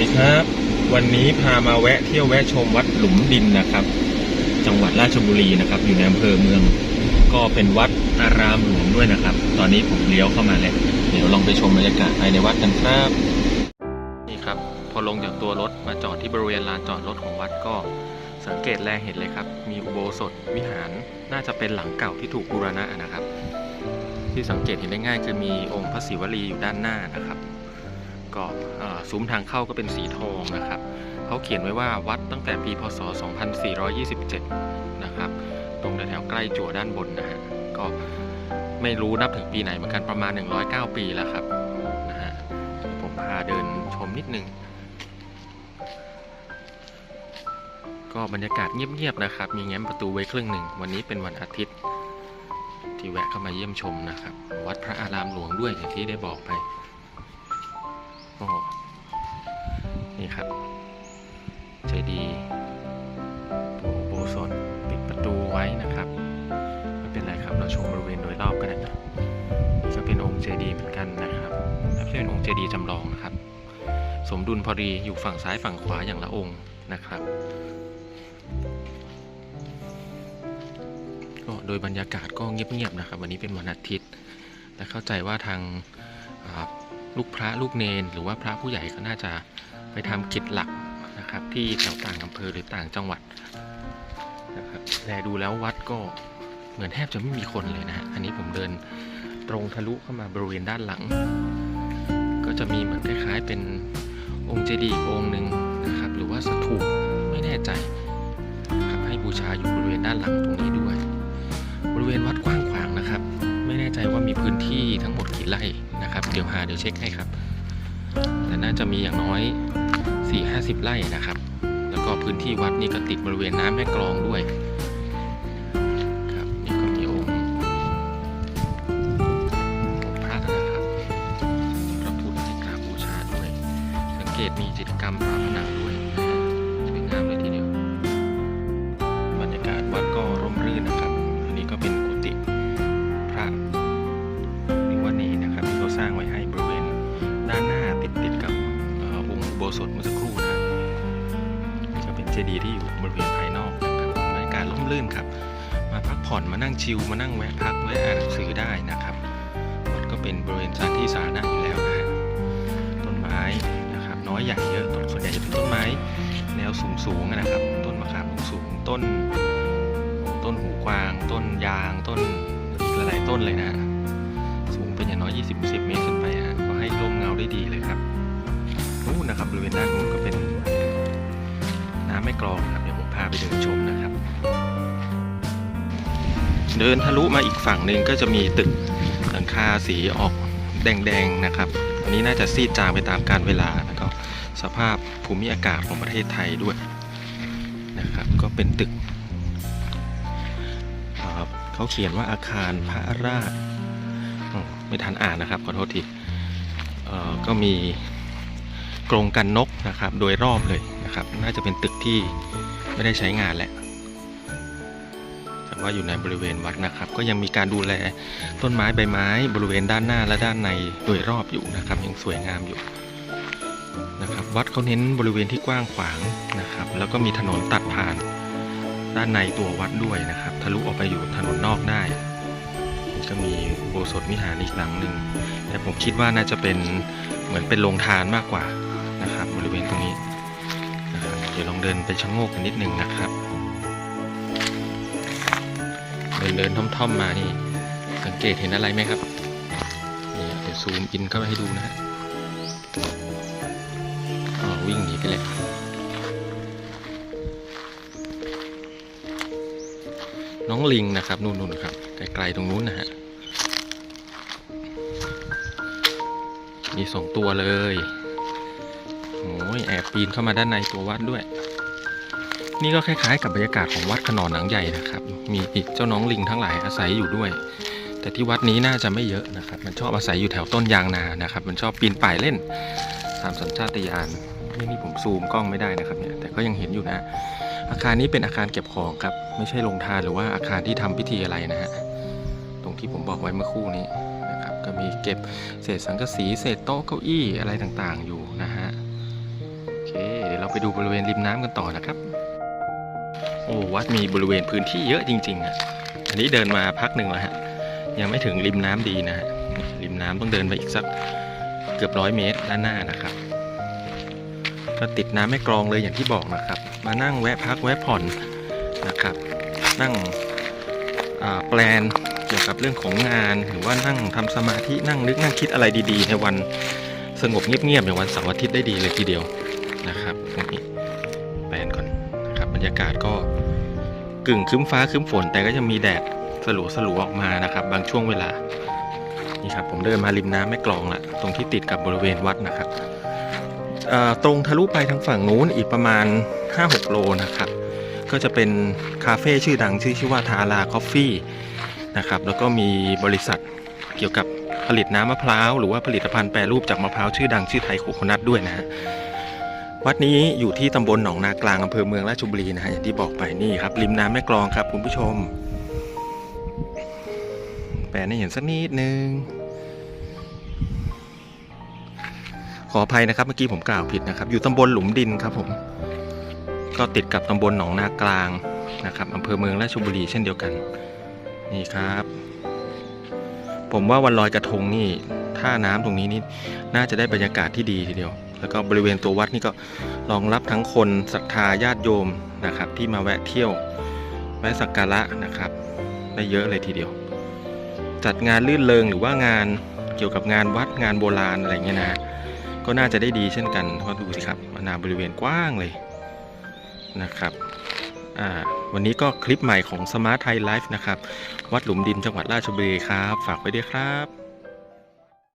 ดีครับ วันนี้พามาแวะเที่ยวแวะชมวัดหลุมดินนะครับ จังหวัดราชบุรีนะครับ อยู่ในอำเภอเมือง ก็เป็นวัดอารามหลวงด้วยนะครับ ตอนนี้ผมเลี้ยวเข้ามาแล้วเดี๋ยวลองไปชมบรรยากาศภายในวัดกันครับ นี่ครับ พอลงจากตัวรถมาจอดที่บริเวณลานจอดรถของวัดก็สังเกตแลเห็นเลยครับ มีอุโบสถวิหารน่าจะเป็นหลังเก่าที่ถูกบูรณะนะครับ ที่สังเกตเห็นได้ง่ายคือมีองค์พระศิวลีอยู่ด้านหน้านะครับ ก็เอ่อซุ้มทางเข้าก็เป็นสีทองนะครับเขาเขียนไว้ว่าวัดตั้งแต่ปีพศ 2427 นะครับ ตรงแถวใกล้จั่วด้านบนนะฮะก็ไม่รู้นับถึงปีไหนเหมือนกันประมาณ 109 ปีแล้วครับนะฮะผมพาเดินชมนิดนึง ก็บรรยากาศเงียบๆนะครับ มีแง้มประตูไว้ครึ่งหนึ่ง วันนี้เป็นวันอาทิตย์ที่แวะเข้ามาเยี่ยมชมนะครับ วัดพระอารามหลวงด้วยอย่างที่ได้บอกไป ครับ ใจดีย์ตัวอุโบสถปิดประตูไว้นะครับ ไม่เป็นไรครับเราชมบริเวณโดยรอบก็ได้นะนี่ก็เป็นองค์เจดีเหมือนกันนะครับและเป็นองค์เจดีจำลองนะครับ สมดุลพอดีอยู่ฝั่งซ้ายฝั่งขวาอย่างละองค์นะครับก็โดยบรรยากาศก็เงียบๆนะครับ วันนี้เป็นวันอาทิตย์และเข้าใจว่าทางลูกพระลูกเนน หรือว่าพระผู้ใหญ่ก็น่าจะ ไปทำกิจหลักนะครับที่แถวต่างอำเภอหรือต่างจังหวัดนะครับแต่ดูแล้ววัดก็เหมือนแทบจะไม่มีคนเลยนะฮะอันนี้ผมเดินตรงทะลุเข้ามาบริเวณด้านหลัง ก็จะมีเหมือนคล้ายๆ เป็นองค์เจดีย์องค์หนึ่งนะครับหรือว่าสถูปไม่แน่ใจครับให้บูชาอยู่บริเวณด้านหลังตรงนี้ด้วย บริเวณวัดกว้างขวางนะครับ ไม่แน่ใจว่ามีพื้นที่ทั้งหมดกี่ไร่นะครับ เดี๋ยวหาเดี๋ยวเช็คให้ครับ แต่น่าจะมีอย่างน้อย 4-50 ไร่นะครับ แล้วก็พื้นที่วัดนี่ก็ติดบริเวณน้ำแม่กลองด้วย เจดีย์ที่อยู่บริเวณภายนอกนะครับบรรยากาศร่มรื่นครับ มาพักผ่อนมานั่งชิลมานั่งแวะพักแวะอ่านหนังสือได้นะครับวัดก็เป็นบริเวณสถานที่สาธารณะอยู่แล้วนะฮะต้นไม้นะครับ น้อยใหญ่เยอะต้นส่วนใหญ่จะเป็นต้นไม้ แนวสูงสูงนะครับ ต้นมะขามสูงต้น ต้นหูกวาง ต้นยาง ต้นอีกหลายต้นเลยนะฮะสูงเป็นอย่างน้อย 20-10 เมตรขึ้นไป กรองนะครับเดี๋ยวผมพาไปเดินชมนะครับ เดินทะลุมาอีกฝั่งหนึ่งก็จะมีตึกหลังคาสีออกแดงๆนะครับ อันนี้น่าจะซีดจางไปตามกาลเวลาแล้วก็สภาพภูมิอากาศของประเทศไทยด้วยนะครับ ก็เป็นตึกเขาเขียนว่าอาคารพระราชไม่ทันอ่านนะครับขอโทษทีเอ่อก็มี กรงกันนกนะครับ โดยรอบเลยนะครับ น่าจะเป็นตึกที่ไม่ได้ใช้งานแหละแต่ว่าอยู่ในบริเวณวัดนะครับ ก็ยังมีการดูแลต้นไม้ใบไม้ บริเวณด้านหน้าและด้านในโดยรอบอยู่นะครับ ยังสวยงามอยู่นะครับ วัดเขาเน้นบริเวณที่กว้างขวางนะครับ แล้วก็มีถนนตัดผ่านด้านในตัววัดด้วยนะครับ ทะลุออกไปอยู่ถนนนอกได้ก็มีโบสถวิหารอีกหลังหนึ่งแต่ผมคิดว่าน่าจะเป็นเหมือนเป็นโรงทานมากกว่า นะครับ บริเวณตรงนี้นะครับเดี๋ยวลองเดินไปชะโงกกันนิดนึงนะครับ เดินเดินท่อมๆมานี่สังเกตเห็นอะไรไหมครับนี่เดี๋ยวซูมอินเข้าไปให้ดูนะฮะวิ่งหนีไปเลยน้องลิงนะครับนู่นๆครับไกลๆตรงนู้นนะฮะมีสองตัวเลย ยแอบปีนเข้ามาด้านในตัววัดด้วย นี่ก็คล้ายๆกับบรรยากาศของวัดขนอนหนังใหญ่นะครับ มีเจ้าน้องลิงทั้งหลายอาศัยอยู่ด้วย แต่ที่วัดนี้น่าจะไม่เยอะนะครับ มันชอบอาศัยอยู่แถวต้นยางนานะครับ มันชอบปีนป่ายเล่นตามสัญชาตญาณนี่นี่ผมซูมกล้องไม่ได้นะครับเนี่ยแต่ก็ยังเห็นอยู่นะ อาคารนี้เป็นอาคารเก็บของครับ ไม่ใช่โรงทานหรือว่าอาคารที่ทำพิธีอะไรนะฮะตรงที่ผมบอกไว้เมื่อครู่นี้นะครับก็มีเก็บเศษสังกะสีเศษโต๊ะเก้าอี้อะไรต่างๆอยู่นะฮะ ไปดูบริเวณริมน้ำกันต่อนะครับ โอ้วัดมีบริเวณพื้นที่เยอะจริงๆอะอันนี้เดินมาพักหนึ่งแล้วฮะยังไม่ถึงริมน้ำดีนะฮะริมน้ำต้องเดินไปอีกสักเกือบร้อยเมตรด้านหน้านะครับก็ติดน้ำแม่กลองเลยอย่างที่บอกนะครับ มานั่งแวะพักแวะผ่อนนะครับ นั่งแปลนเกี่ยวกับเรื่องของงานหรือว่านั่งทำสมาธินั่งนึกนั่งคิดอะไรดีๆ ในวันสงบเงียบๆอย่างวันเสาร์อาทิตย์ได้ดีเลยทีเดียว นะครับตรงนี้แปลนก่อนนะครับบรรยากาศก็กึ่งครึ้มฟ้าครึ้มฝน แต่ก็ยังมีแดดสลัวสลัวออกมานะครับ บางช่วงเวลานี่ครับผมเดินมาริมน้ำแม่กลองละตรงที่ติดกับบริเวณวัดนะครับตรงทะลุไปทางฝั่งนู้นอีกประมาณ 5-6 โลนะครับ ก็จะเป็นคาเฟ่ชื่อดังชื่อชื่อว่าทาราคอฟฟี่นะครับแล้วก็มีบริษัทเกี่ยวกับผลิตน้ำมะพร้าว หรือว่าผลิตภัณฑ์แปรรูปจากมะพร้าวชื่อดังชื่อไทยโคโคนัทด้วยนะฮะ วัดนี้อยู่ที่ตำบลหนองนากลางอำเภอเมืองราชบุรีนะฮะอย่างที่บอกไปนี่ครับ ริมน้ำแม่กลองครับ คุณผู้ชม แปลให้เห็นสักนิดนึง ขออภัยนะครับ เมื่อกี้ผมกล่าวผิดนะครับ อยู่ตำบลหลุมดินครับผม ก็ติดกับตำบลหนองนากลางนะครับอำเภอเมืองราชบุรีเช่นเดียวกัน นี่ครับ ผมว่าวันลอยกระทงนี่ท่าน้ำตรงนี้นี่น่าจะได้บรรยากาศที่ดีทีเดียว แล้วก็บริเวณตัววัดนี่ก็รองรับทั้งคนศรัทธาญาติโยมนะครับ ที่มาแวะเที่ยวแวะสักการะนะครับได้เยอะเลยทีเดียว จัดงานลื่นเริงหรือว่างานเกี่ยวกับงานวัดงานโบราณอะไรเงี้ยนะก็น่าจะได้ดีเช่นกันเพราะดูสิครับมานาบริเวณกว้างเลยนะครับวันนี้ก็คลิปใหม่ของ Smart Thai Life นะครับ วัดหลุมดินจังหวัดราชบุรีครับ ฝากไว้ด้วยครับ